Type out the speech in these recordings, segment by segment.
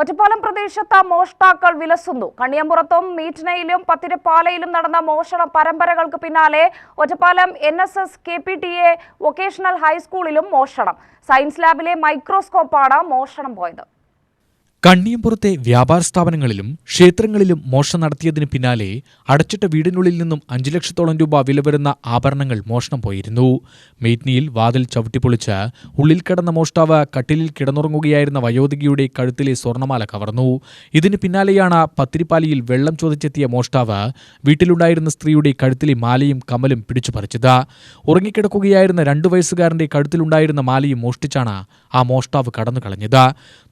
ഒറ്റപ്പാലം പ്രദേശത്ത് മോഷ്ടാക്കൾ വിലസുന്നു. കണിയമ്പുറത്തും മീറ്റ്നയിലും പത്തിരപ്പാലയിലും നടന്ന മോഷണ പരമ്പരകൾക്ക് പിന്നാലെ Ottapalam N S S K P T A vocational ഹൈസ്കൂളിലും മോഷണം. സയൻസ് ലാബിലെ മൈക്രോസ്കോപ്പാണ് മോഷണം പോയത്. കണ്ണിയമ്പുറത്തെ വ്യാപാര സ്ഥാപനങ്ങളിലും ക്ഷേത്രങ്ങളിലും മോഷണം നടത്തിയതിന് പിന്നാലെ അടച്ചിട്ട വീടിനുള്ളിൽ നിന്നും അഞ്ചു ലക്ഷത്തോളം രൂപ വില വരുന്ന ആഭരണങ്ങൾ മോഷണം പോയിരുന്നു. മേറ്റ്നിയിൽ വാതിൽ ചവിട്ടിപ്പൊളിച്ച് ഉള്ളിൽ കിടന്ന മോഷ്ടാവ് കട്ടിലിൽ കിടന്നുറങ്ങുകയായിരുന്ന വയോധികയുടെ കഴുത്തിലെ സ്വർണമാല കവർന്നു. ഇതിന് പിന്നാലെയാണ് പത്തിരിപ്പാലിയിൽ വെള്ളം ചോദിച്ചെത്തിയ മോഷ്ടാവ് വീട്ടിലുണ്ടായിരുന്ന സ്ത്രീയുടെ കഴുത്തിലെ മാലയും കമലും പിടിച്ചു പറിച്ചത്. ഉറങ്ങിക്കിടക്കുകയായിരുന്ന രണ്ടു വയസ്സുകാരന്റെ കഴുത്തിലുണ്ടായിരുന്ന മാലയും മോഷ്ടിച്ചാണ് ആ മോഷ്ടാവ് കടന്നു കളഞ്ഞത്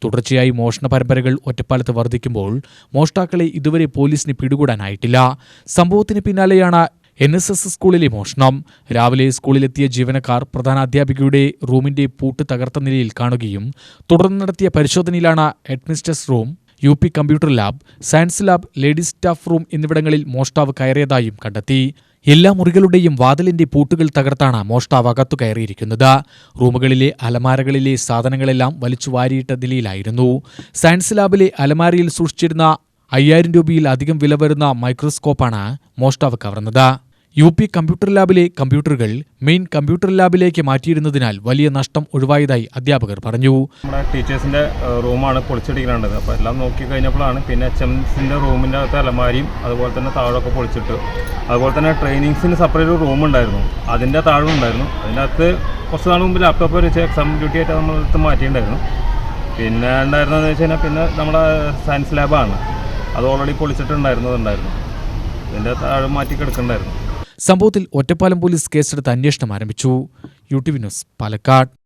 തുടർച്ചയായി മോഷണ പരമ്പരകൾ ഒറ്റപ്പാലത്ത് വർദ്ധിക്കുമ്പോൾ മോഷ്ടാക്കളെ ഇതുവരെ പോലീസിന് പിടികൂടാനായിട്ടില്ല. സംഭവത്തിന് പിന്നാലെയാണ് എൻ എസ് എസ് സ്കൂളിലെ മോഷണം. രാവിലെ സ്കൂളിലെത്തിയ ജീവനക്കാർ പ്രധാനാധ്യാപികയുടെ റൂമിന്റെ പൂട്ട് തകർത്ത നിലയിൽ കാണുകയും തുടർന്ന് നടത്തിയ പരിശോധനയിലാണ് administrators room U P computer lab science lab ladies staff room എന്നിവിടങ്ങളിൽ മോഷ്ടാവ് കയറിയതായും കണ്ടെത്തി. എല്ലാ മുറികളുടെയും വാതിലിന്റെ പൂട്ടുകൾ തകർത്താണ് മോഷ്ടാവ് അകത്തു കയറിയിരിക്കുന്നത്. റൂമുകളിലെ അലമാരകളിലെ സാധനങ്ങളെല്ലാം വലിച്ചു വാരിയിട്ട നിലയിലായിരുന്നു. സയൻസ് ലാബിലെ അലമാരയിൽ സൂക്ഷിച്ചിരുന്ന അയ്യായിരം രൂപയിൽ അധികം വില വരുന്ന മൈക്രോസ്കോപ്പാണ് മോഷ്ടാവ് കവർന്നത്. യു പി കമ്പ്യൂട്ടർ ലാബിലെ കമ്പ്യൂട്ടറുകൾ മെയിൻ കമ്പ്യൂട്ടർ ലാബിലേക്ക് മാറ്റിയിരുന്നതിനാൽ വലിയ നഷ്ടം ഒഴിവായതായി അധ്യാപകർ പറഞ്ഞു. നമ്മുടെ ടീച്ചേഴ്സിന്റെ റൂമാണ് പൊളിച്ചിടിക്കേണ്ടത്. അപ്പോൾ എല്ലാം നോക്കി കഴിഞ്ഞപ്പോഴാണ് പിന്നെ എച്ച് എംസിന്റെ റൂമിന്റെ അകത്ത് അലമാരിയും അതുപോലെ തന്നെ താഴൊക്കെ പൊളിച്ചിട്ട്. അതുപോലെ തന്നെ ട്രെയിനിങ്സിന് സെപ്പറേറ്റ് റൂം ഉണ്ടായിരുന്നു. അതിന്റെ താഴും ഉണ്ടായിരുന്നു. അതിനകത്ത് കുറച്ച് നാൾ മുമ്പ് ലാപ്ടോപ്പ് വെച്ച് എക്സാം ഡ്യൂട്ടി ആയിട്ട് നമ്മളടുത്ത് മാറ്റിയിട്ടുണ്ടായിരുന്നു. പിന്നെ ഉണ്ടായിരുന്നതെന്ന് വെച്ച് കഴിഞ്ഞാൽ പിന്നെ നമ്മുടെ സയൻസ് ലാബാണ് അത് ഓൾറെഡി പൊളിച്ചിട്ടുണ്ടായിരുന്നതുണ്ടായിരുന്നു. ഇതിന്റെ താഴെ മാറ്റി കിടക്കുന്നുണ്ടായിരുന്നു. സംഭവത്തിൽ ഒറ്റപ്പാലം പോലീസ് കേസെടുത്ത് അന്വേഷണം ആരംഭിച്ചു. U T V news Palakkad.